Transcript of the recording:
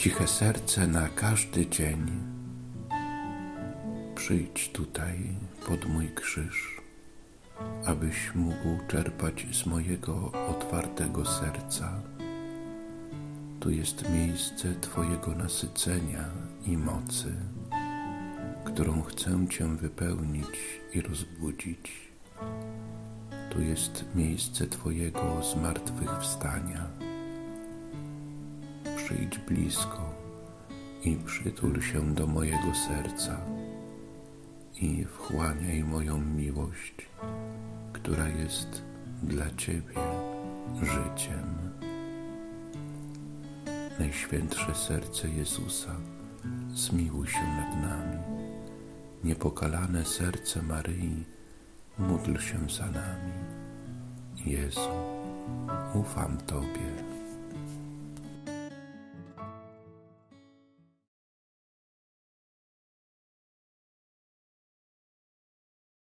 ciche serce na każdy dzień. Przyjdź tutaj pod mój krzyż, abyś mógł czerpać z mojego otwartego serca. Tu jest miejsce Twojego nasycenia i mocy, którą chcę Cię wypełnić i rozbudzić. Tu jest miejsce Twojego zmartwychwstania. Przyjdź blisko i przytul się do mojego serca i wchłaniaj moją miłość, która jest dla Ciebie życiem. Najświętsze serce Jezusa, zmiłuj się nad nami. Niepokalane serce Maryi, módl się za nami. Jezu, ufam Tobie.